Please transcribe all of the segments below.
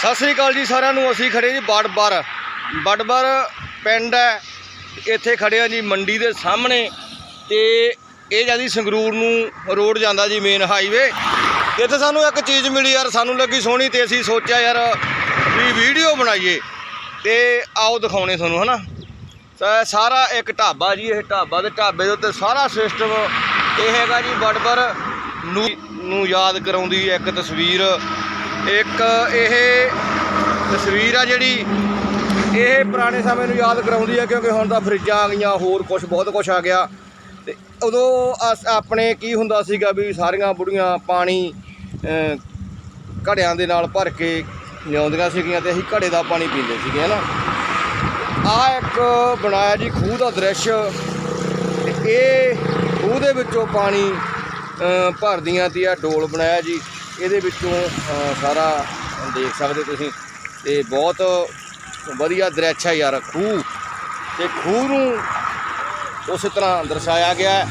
ਸਤਿ ਸ੍ਰੀ ਅਕਾਲ ਜੀ ਸਾਰਿਆਂ ਨੂੰ, ਅਸੀਂ ਖੜੇ ਜੀ ਬੜਬਰ। ਬੜਬਰ ਪਿੰਡ ਹੈ। ਇੱਥੇ ਖੜੇ ਆ ਜੀ ਮੰਡੀ ਦੇ ਸਾਹਮਣੇ ਤੇ ਇਹ ਜਾਂਦੀ ਸੰਗਰੂਰ ਨੂੰ ਰੋਡ ਜਾਂਦਾ ਜੀ ਮੇਨ ਹਾਈਵੇ ਇੱਥੇ ਸਾਨੂੰ ਇੱਕ ਚੀਜ਼ ਮਿਲੀ ਯਾਰ, ਸਾਨੂੰ ਲੱਗੀ ਸੋਹਣੀ ਤੇ ਅਸੀਂ ਸੋਚਿਆ ਯਾਰ ਵੀ ਵੀਡੀਓ ਬਣਾਈਏ ਤੇ ਆਓ ਦਿਖਾਉਣੇ ਤੁਹਾਨੂੰ, ਹਨਾ? ਤਾਂ ਸਾਰਾ ਇੱਕ ਢਾਬਾ ਜੀ, ਇਹ ਢਾਬਾ ਤੇ ਢਾਬੇ ਦੇ ਉੱਤੇ ਸਾਰਾ ਸਿਸਟਮ ਇਹ ਹੈਗਾ ਜੀ ਬੜਬਰ। ਨੂੰ ਨੂੰ ਯਾਦ ਕਰਾਉਂਦੀ ਇੱਕ ਤਸਵੀਰ। ਇੱਕ ਇਹ ਤਸਵੀਰ ਆ ਜਿਹੜੀ ਇਹ ਪੁਰਾਣੇ ਸਮੇਂ ਨੂੰ ਯਾਦ ਕਰਾਉਂਦੀ ਹੈ ਕਿਉਂਕਿ ਹੁਣ ਤਾਂ ਫਰਿੱਜਾਂ ਆ ਗਈਆਂ, ਹੋਰ ਕੁਝ ਬਹੁਤ ਕੁਝ ਆ ਗਿਆ। ਤੇ ਉਦੋਂ ਅਸ- ਆਪਣੇ ਕੀ ਹੁੰਦਾ ਸੀਗਾ ਵੀ ਸਾਰੀਆਂ ਬੁੜੀਆਂ ਪਾਣੀ ਘੜਿਆਂ ਦੇ ਨਾਲ ਭਰ ਕੇ ਲਿਆਉਂਦੀਆਂ ਸੀਗੀਆਂ ਤੇ ਅਸੀਂ ਘੜੇ ਦਾ ਪਾਣੀ ਪੀਂਦੇ ਸੀਗੇ, ਹਨਾ? ਆ ਇੱਕ ਬਣਾਇਆ ਜੀ ਖੂਹ ਦਾ ਦ੍ਰਿਸ਼। ਤੇ ਇਹ ਖੂਹ ਦੇ ਵਿੱਚੋਂ ਪਾਣੀ ਭਰਦੀਆਂ ਤੇ ਆ ਡੋਲ ਬਣਾਇਆ ਜੀ। ਇਹਦੇ ਵਿੱਚੋਂ ਸਾਰਾ ਦੇਖ ਸਕਦੇ ਤੁਸੀਂ। ਤੇ ਬਹੁਤ ਵਧੀਆ ਦ੍ਰਿਸ਼ ਹੈ ਯਾਰ, ਖੂਹ। ਤੇ ਖੂਹ ਨੂੰ ਉਸੇ ਤਰ੍ਹਾਂ ਦਰਸਾਇਆ ਗਿਆ ਹੈ।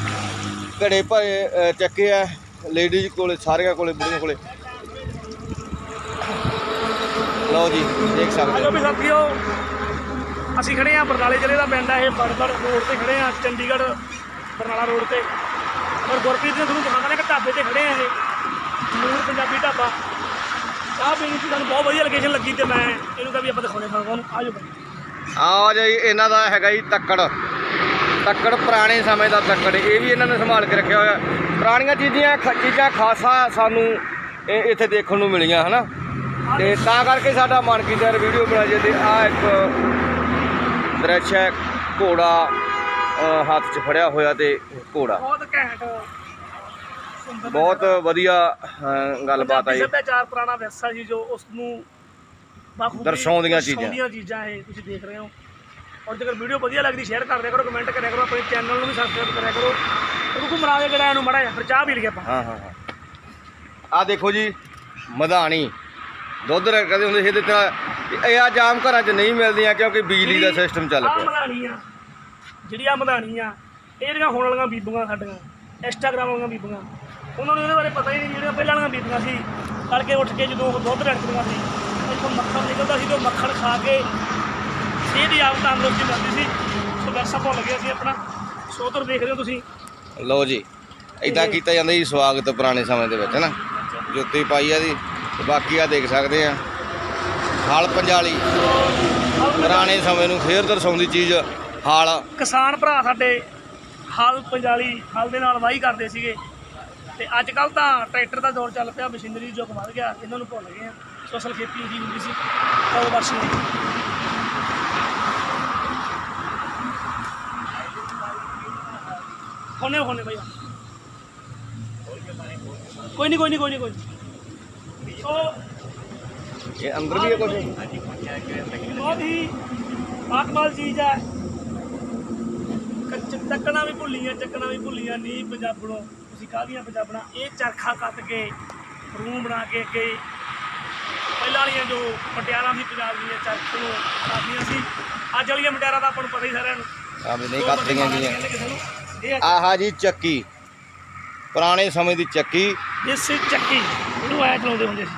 ਘੜੇ ਭਰੇ ਚੱਕੇ ਆ। ਲੇਡੀਜ਼ ਕੋਲੇ, ਸਾਰਿਆਂ ਕੋਲੇ, ਬੁੜੀਆਂ ਕੋਲੇ। ਲਓ ਜੀ, ਦੇਖ ਸਕਦੇ ਹੋ। ਵੀ ਸਾਥੀਓ, ਅਸੀਂ ਖੜੇ ਆ ਬਰਨਾਲੇ ਜ਼ਿਲ੍ਹੇ ਦਾ ਪਿੰਡ ਆ, ਇਹ ਬੜਬੜ ਰੋਡ ਤੇ ਖੜੇ ਆ ਚੰਡੀਗੜ੍ਹ ਬਰਨਾਲਾ ਰੋਡ ਤੇ। ਔਰ ਗੁਰਪ੍ਰੀਤ ਨੇ ਤੁਹਾਨੂੰ ਦਿਖਾਉਂਦਾ ਨੇ ਕਿ ਢਾਬੇ ਤੇ ਖੜੇ ਆ ਇਹ। ਨੂਰ ਪੰਜਾਬੀ ਢਾਬਾ। ਚਾਹ ਪੀਣੀ ਸੀ ਸਾਨੂੰ ਬਹੁਤ ਵਧੀਆ ਲੋਕੇਸ਼ਨ ਲੱਗੀ ਤੇ ਮੈਂ ਇਹਨੂੰ ਵੀ ਆਪਾਂ ਦਿਖਾਉਣੇ ਤੁਹਾਨੂੰ। ਨੂੰ ਆਜੋ ਆ ਜੀ ਇਹਨਾਂ ਦਾ ਹੈਗਾ ਜੀ ਤੱਕੜ। ਤੱਕੜ ਪੁਰਾਣੇ ਸਮੇਂ ਦਾ ਤੱਕੜ। ਇਹ ਵੀ ਇਹਨਾਂ ਨੇ ਸੰਭਾਲ ਕੇ ਰੱਖਿਆ ਹੋਇਆ। ਪੁਰਾਣੀਆਂ ਚੀਜ਼ਾਂ ਚੀਜ਼ਾਂ ਖਾਸਾ ਸਾਨੂੰ ਇਹ ਇੱਥੇ ਦੇਖਣ ਨੂੰ ਮਿਲੀਆਂ ਹਨਾ? ਤੇ ਤਾਂ ਕਰਕੇ ਸਾਡਾ ਮਨ ਕੀਤਾ ਯਾਰ ਵੀਡੀਓ ਬਣਾ ਜੇ ਤੇ ਆ ਇੱਕ ਦ੍ਰਿਸ਼ ਹੈ ਘੋੜਾ ਹੱਥ 'ਚ ਫੜਿਆ ਹੋਇਆ ਤੇ ਘੋੜਾ। ਬਹੁਤ ਘੈਂਟ। ਬਹੁਤ ਵਧੀਆ ਅ, ਗੱਲਬਾਤ ਆ ਪੰਜਾਬੀ ਜੀ ਸੱਭਿਆਚਾਰ ਪੁਰਾਣਾ ਵਿਰਸਾ ਸੀ ਜੋ ਉਸ ਨੂੰ ਬਾਖੂਬੀ ਦਰਸਾਉਂਦੀਆਂ ਚੀਜ਼ਾਂ। ਦਰਸਾਉਂਦੀਆਂ ਚੀਜ਼ਾਂ ਇਹ ਤੁਸੀਂ ਦੇਖ ਰਹੇ ਹੋ। ਔਰ ਜੇਕਰ ਵੀਡੀਓ ਵਧੀਆ ਲੱਗਦੀ ਸ਼ੇਅਰ ਕਰ ਦਿਆ ਕਰੋ ਕਮੈਂਟ ਕਰਿਆ ਕਰੋ ਆਪਣੇ ਚੈਨਲ ਨੂੰ ਵੀ ਸਬਸਕ੍ਰਾਈਬ ਕਰਿਆ ਕਰੋ। ਰੁਕੂ ਮਰਾ ਦੇ ਜਿਹੜਾ ਇਹਨੂੰ ਮੜਾ ਜਾ ਫਿਰ ਚਾਹ ਪੀ ਲਈਏ ਆਪਾਂ। ਹਾਂ ਹਾਂ ਹਾਂ। ਆ ਦੇਖੋ ਜੀ ਮਧਾਣੀ। ਦੁੱਧ ਰੱਖਦੇ ਹੁੰਦੇ ਸੀ ਇਹਦੇ ਤੇ ਇਹ ਆ ਜਾਮ ਘਰਾਂ 'ਚ ਨਹੀਂ ਮਿਲਦੀਆਂ ਕਿਉਂਕਿ ਬਿਜਲੀ ਦਾ ਸਿਸਟਮ ਚੱਲ ਆਹ ਪਿਆ। ਮਧਾਣੀ ਆ ਜਿਹੜੀ ਆ ਮਧਾਣੀ ਆ ਇਹ ਜਿਹੜੀਆਂ ਹੁਣ ਵਾਲੀਆਂ ਬੀਬੀਆਂ ਸਾਡੀਆਂ ਇੰਸਟਾਗ੍ਰਾਮ ਵਾਲੀਆਂ ਬੀਬੀਆਂ ਉਹਨਾਂ ਨੂੰ ਇਹਦੇ ਬਾਰੇ ਪਤਾ ਹੀ ਨਹੀਂ ਜਿਹੜੀਆਂ ਪਹਿਲਾਂ ਵਾਲੀਆਂ ਬੀਬੀਆਂ ਸੀ। ਤੜਕੇ ਉੱਠ ਕੇ ਜਦੋਂ ਉਹ ਦੁੱਧ ਰੱਖਦੀਆਂ ਸੀ ਇੱਥੋਂ ਮੱਖਣ ਨਿਕਲਦਾ ਸੀ ਤੇ ਉਹ ਮੱਖਣ ਖਾ ਕੇ ਸਿਹਤ ਦੀ ਆਪ ਤੰਦਰੁਸਤੀ ਮਿਲਦੀ ਸੀ। ਸੋ ਵੈਸਾ ਭੁੱਲ ਗਏ ਸੀ ਆਪਣਾ। ਸੋ ਉਧਰ ਦੇਖਦੇ ਹੋ ਤੁਸੀਂ। ਲਓ ਜੀ ਇਦਾਂ ਕੀਤਾ ਜਾਂਦਾ ਜੀ ਸਵਾਗਤ ਪੁਰਾਣੇ ਸਮੇਂ ਦੇ ਵਿੱਚ ਨਾ? ਜੁੱਤੀ ਪਾਈ ਆ ਦੀ ਤੇ ਬਾਕੀ ਆ ਦੇਖ ਸਕਦੇ ਆ। ਹਲ ਪੰਜਾਲੀ ਪੁਰਾਣੇ ਸਮੇਂ ਨੂੰ ਫੇਰ ਦਰਸਾਉਂਦੀ ਚੀਜ਼ ਹਲ। ਕਿਸਾਨ ਭਰਾ ਸਾਡੇ ਹਲ ਪੰਜਾਲੀ ਹਲ ਦੇ ਨਾਲ ਵਾਹੀ ਕਰਦੇ ਸੀਗੇ। ਤੇ ਅੱਜ ਕੱਲ ਤਾਂ ਟਰੈਕਟਰ ਦਾ ਦੌਰ ਚੱਲ ਪਿਆ ਮਸ਼ੀਨਰੀ ਜੋ ਵੱਧ ਗਿਆ ਇਹਨਾਂ ਨੂੰ ਭੁੱਲ ਗਏ ਆ। ਸੋ ਅਸਲ ਖੇਤੀ ਇਹੀ ਹੁੰਦੀ ਸੀ ਕਦੋਂ ਬਰਸ਼ ਨਹੀਂ। ਹੋਣੇ ਹੋਣੇ ਭਈਆ ਕੋਈ ਨਹੀਂ ਕੋਈ ਨਹੀਂ ਕੋਈ ਨਹੀਂ ਕੋਈ ਨੀ। ਸੋ ਇਹ ਅੰਦਰ ਵੀ ਹੈ ਕੁਝ ਬਹੁਤ ਹੀ ਆਤਮਾਲ ਚੀਜ਼ ਹੈ। ਕੱਚ ਤੱਕਣਾ ਵੀ ਭੁੱਲੀਆਂ ਚੱਕਣਾ ਵੀ ਭੁੱਲੀਆਂ ਨਹੀਂ ਪੰਜਾਬਣੋਂ ਤੁਸੀਂ ਕਾਹਦੀਆਂ ਪੰਜਾਬਣਾ ਇਹ ਚਰਖਾ ਕੱਤ ਕੇ ਰੂਮ ਬਣਾ ਕੇ ਅੱਗੇ ਪਹਿਲਾਂ ਵਾਲੀਆਂ ਜੋ ਮਟਿਆਰਾਂ ਸੀ ਪੰਜਾਬ ਦੀਆਂ ਚਰਖ ਨੂੰ ਕਾਫੀਆਂ ਸੀ। ਅੱਜ ਵਾਲੀਆਂ ਮਟਿਆਰਾਂ ਦਾ ਆਪਾਂ ਨੂੰ ਪਤਾ ਹੀ ਸਾਰਿਆਂ ਨੂੰ। ਆ ਵੀ ਨਹੀਂ ਕੱਟਦੀਆਂ ਬੰਦੇ ਗਈਆਂ। ਆਹਾ ਜੀ ਚੱਕੀ। ਪੁਰਾਣੇ ਸਮੇਂ ਦੀ ਚੱਕੀ। ਦੇਸੀ ਚੱਕੀ ਇਹਨੂੰ ਐ ਚਲਾਉਂਦੇ ਹੁੰਦੇ ਸੀ।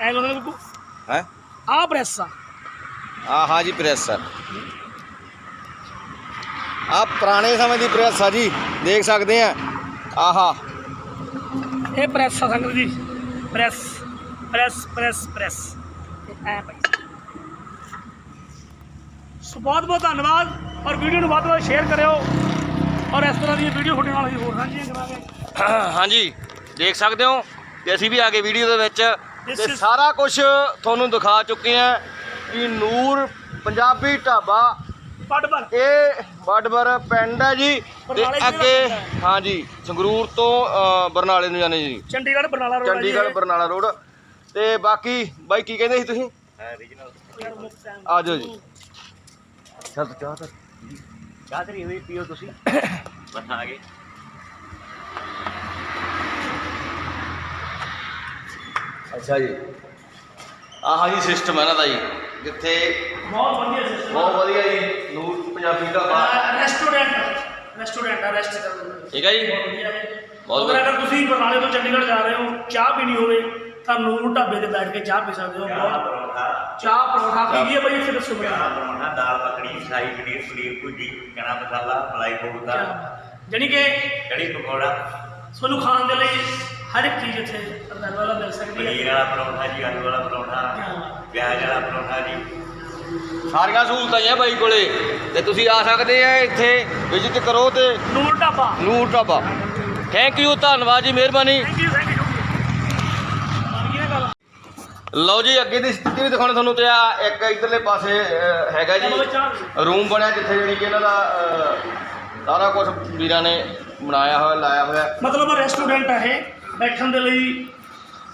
ਐ ਲਾਉਂਦੇ ਨੇ ਹੈ? ਆਹ ਪ੍ਰੈਸ ਆ। ਆਹਾ ਜੀ ਪ੍ਰੈਸ ਆ। ਪੁਰਾਣੇ ਸਮੇਂ ਦੀ ਪ੍ਰੈਸ ਆ ਜੀ। ਦੇਖ ਸਕਦੇ ਆ। ਆਹਾ। ਇਹ ਪ੍ਰੈਸ ਆ ਸੰਗਤ ਜੀ। ਪ੍ਰੈਸ ਪ੍ਰੈਸ ਪ੍ਰੈਸ ਪ੍ਰੈਸ ਐ ਭਾਈ। ਸੋ ਬਹੁਤ ਬਹੁਤ ਧੰਨਵਾਦ ਔਰ ਵੀਡੀਓ ਨੂੰ ਵੱਧ ਤੋਂ ਵੱਧ ਸ਼ੇਅਰ ਕਰਿਓ। ਔਰ ਇਸ ਤਰ੍ਹਾਂ ਦੀਆਂ ਵੀਡੀਓ ਤੁਹਾਡੇ ਨਾਲ ਅਸੀਂ ਹੋਰ ਸਾਂਝੀਆਂ ਕਰਾਂਗੇ। ਹਾਂਜੀ ਦੇਖ ਸਕਦੇ ਹੋ ਤੇ ਅਸੀਂ ਵੀ ਆ ਗਏ ਵੀਡੀਓ ਦੇ ਵਿੱਚ। ਤੇ ਸਾਰਾ ਕੁਝ ਤੁਹਾਨੂੰ ਦਿਖਾ ਚੁੱਕੇ ਆ ਕਿ ਨੂਰ ਪੰਜਾਬੀ ਢਾਬਾ ਪੱਡ ਇਹ ਬੜਬਰ ਪਿੰਡ ਹੈ ਜੀ। ਤੇ ਬਰਨਾਲੇ ਜ਼ਿਲ੍ਹਾ ਅੱਗੇ ਪੈਂਦਾ ਹੈ। ਹਾਂਜੀ ਸੰਗਰੂਰ ਤੋਂ ਅ, ਬਰਨਾਲੇ ਨੂੰ ਜਾਣੇ ਜੀ। Chandigarh Barnala road Chandigarh Barnala road. ਤੇ ਬਾਕੀ ਬਾਈ ਕੀ ਕਹਿੰਦੇ ਸੀ ਤੁਸੀਂ? ਆ ਜਾਓ ਜੀ। ਚੱਲ ਤੂੰ ਚਾਹ ਤਾਂ ਚਾਹ ਤਰੀ ਹੋਈ ਪੀਓ ਤੁਸੀਂ। ਬਸ ਆ ਗਏ। ਅੱਛਾ ਜੀ। ਆਹ ਜੀ ਸਿਸਟਮ ਹੈ ਇਹਨਾਂ ਦਾ ਜੀ ਜਿੱਥੇ ਬਹੁਤ ਵਧੀਆ ਸਿਸਟਮ ਬਹੁਤ ਵਧੀਆ ਜੀ ਨੂਰ ਪੰਜਾਬੀ ਢਾਬਾ ਰੈਸਟੋਰੈਂਟ ਰੈਸਟੋਰੈਂਟ ਆ। ਰੈਸਟ ਕਰਨ ਦਾ ਠੀਕ ਹੈ ਜੀ। ਬਹੁਤ ਵਧੀਆ ਹੈ। ਬਹੁਤ ਅਗਰ ਤੁਸੀਂ ਬਰਨਾਲੇ ਤੋਂ ਚੰਡੀਗੜ੍ਹ ਜਾ ਰਹੇ ਹੋ ਚਾਹ ਪੀਣੀ ਹੋਵੇ ਤਾਂ ਨੂਰ ਢਾਬੇ ਤੇ ਬੈਠ ਕੇ ਚਾਹ ਪੀ ਸਕਦੇ ਹੋ। ਬਹੁਤ ਚਾਹ ਪਰੌਂਠਾ ਕੀ ਹੈ ਬਾਈ ਇੱਥੇ ਦੱਸੋ ਚਾਹ ਪਰੌਂਠਾ ਦਾਲ ਮੱਖਣੀ ਸ਼ਾਹੀ ਪਨੀਰ ਪਨੀਰ ਭੁਰਜੀ ਚਨਾ ਮਸਾਲਾ ਮਲਾਈ ਕੋਫਤਾ ਜਾਨੀ ਕਿ ਕੜੀ ਪਕੌੜਾ। ਤੁਹਾਨੂੰ ਖਾਣ ਦੇ ਲਈ ਹਰ ਇੱਕ ਚੀਜ਼ ਇੱਥੇ ਅਵੇਲੇਬਲ ਮਿਲ ਸਕਦੀ ਪਨੀਰ ਹੈ ਵਾਲਾ ਪਰੌਂਠਾ ਜੀ ਆਲੂ ਵਾਲਾ ਪਰੌਂਠਾ। ਪਿਆਜ਼ ਵਾਲਾ ਪਰੌਂਠਾ ਜੀ। ਸਾਰੀਆਂ ਸਹੂਲਤਾਂ ਹੀ ਆ ਬਾਈ ਕੋਲੇ। ਤੇ ਤੁਸੀਂ ਆ ਸਕਦੇ ਆ ਇੱਥੇ ਵਿਜ਼ਿਟ ਕਰੋ ਤੇ ਨੂਰ ਢਾਬਾ। ਨੂਰ ਢਾਬਾ। ਥੈਂਕ ਯੂ ਧੰਨਵਾਦ ਜੀ ਮਿਹਰਬਾਨੀ। ਥੈਂਕ ਯੂ ਥੈਂਕ ਯੂ ਇਹ ਗੱਲ ਲਓ ਜੀ ਅੱਗੇ ਦੀ ਸਥਿਤੀ ਵੀ ਦਿਖਾਉਣੀ ਤੁਹਾਨੂੰ ਤੇ ਆ ਇੱਕ ਇਧਰਲੇ ਪਾਸੇ ਹੈਗਾ ਜੀ। ਰੂਮ ਬਣਿਆ ਜਿੱਥੇ ਜਿਹੜੀ ਕਿ ਇਹਨਾਂ ਦਾ ਸਾਰਾ ਕੁਝ ਵੀਰਾਂ ਨੇ ਬਣਾਇਆ ਹੋਇਆ ਲਾਇਆ ਹੋਇਆ। ਮਤਲਬ ਰੈਸਟੋਰੈਂਟ ਹੈ ਇਹ ਬੈਠਣ ਦੇ ਲਈ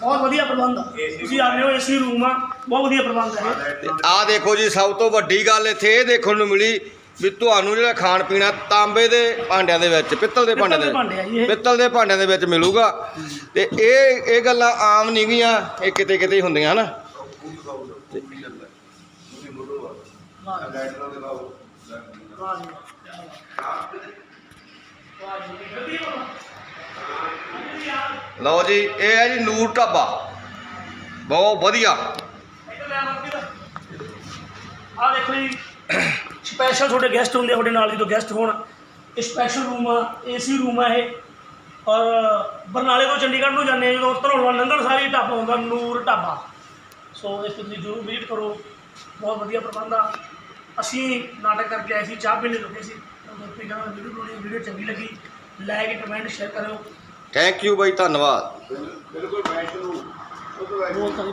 ਬਹੁਤ ਵਧੀਆ ਪ੍ਰਬੰਧ ਆ। ਤੁਸੀਂ ਆ ਰਹੇ ਹੋ ਏਸੀ ਰੂਮ ਆ। ਬਹੁਤ ਵਧੀਆ ਪ੍ਰਬੰਧ ਹੈ ਤੇ ਆਹ ਦੇਖੋ ਜੀ ਸਭ ਤੋਂ ਵੱਡੀ ਗੱਲ ਇੱਥੇ ਇਹ ਦੇਖਣ ਨੂੰ ਮਿਲੀ ਵੀ ਤੁਹਾਨੂੰ ਜਿਹੜਾ ਖਾਣ ਪੀਣਾ ਤਾਂਬੇ ਦੇ ਭਾਂਡਿਆਂ ਦੇ ਵਿੱਚ ਪਿੱਤਲ ਦੇ ਭਾਂਡਿਆਂ ਦੇ ਭਾਂਡੇ ਆ ਜੀ ਇਹ। ਪਿੱਤਲ ਦੇ ਭਾਂਡਿਆਂ ਦੇ ਵਿੱਚ ਮਿਲੂਗਾ। ਤੇ ਇਹ ਇਹ ਗੱਲਾਂ ਆਮ ਨਹੀਂ ਗੀਆਂ ਇਹ ਕਿਤੇ ਕਿਤੇ ਹੀ ਹੁੰਦੀਆਂ ਹਨਾ? ਵਾਹ ਜੀ ਵਾਹ ਜੀ। ਵਧੀਆ ਲਓ ਜੀ ਇਹ ਹੈ ਜੀ ਨੂਰ ਢਾਬਾ। ਬਹੁਤ ਵਧੀਆ। ਆ ਦੇਖੋ ਜੀ ਸਪੈਸ਼ਲ ਤੁਹਾਡੇ ਗੈਸਟ ਹੁੰਦੇ ਆ, ਤੁਹਾਡੇ ਨਾਲ ਜਦੋਂ ਗੈਸਟ ਹੋਣ ਇਹ ਸਪੈਸ਼ਲ ਰੂਮ ਆ ਏਸੀ ਰੂਮ ਆ ਇਹ। ਔਰ ਬਰਨਾਲੇ ਤੋਂ ਚੰਡੀਗੜ੍ਹ ਨੂੰ ਜਾਂਦੇ ਆ ਜਦੋਂ ਧਰੋੜਵਾ ਲੰਘਣ ਸਾਰੇ ਢਾਬਾ ਹੁੰਦਾ ਨੂਰ ਢਾਬਾ। ਸੋ ਇਸ ਤੇ ਤੁਸੀਂ ਜ਼ਰੂਰ ਵਿਜ਼ਿਟ ਕਰੋ ਬਹੁਤ ਵਧੀਆ ਪ੍ਰਬੰਧ ਆ। ਅਸੀਂ ਨਾਟਕ ਕਰਕੇ ਆਏ ਸੀ ਚਾਹ ਪੀਣੇ ਲਈ ਰੁਕੇ ਸੀ ਵੀਡੀਓ ਬਣਾਉਣੀ ਵੀਡੀਓ ਚੰਗੀ ਲੱਗੀ। ਲਾਈਕ ਕਮੈਂਟ ਸ਼ੇਅਰ ਕਰਿਓ। ਥੈਂਕ ਯੂ ਬਾਈ ਧੰਨਵਾਦ। ਬਹੁਤ ਸਾਰੀ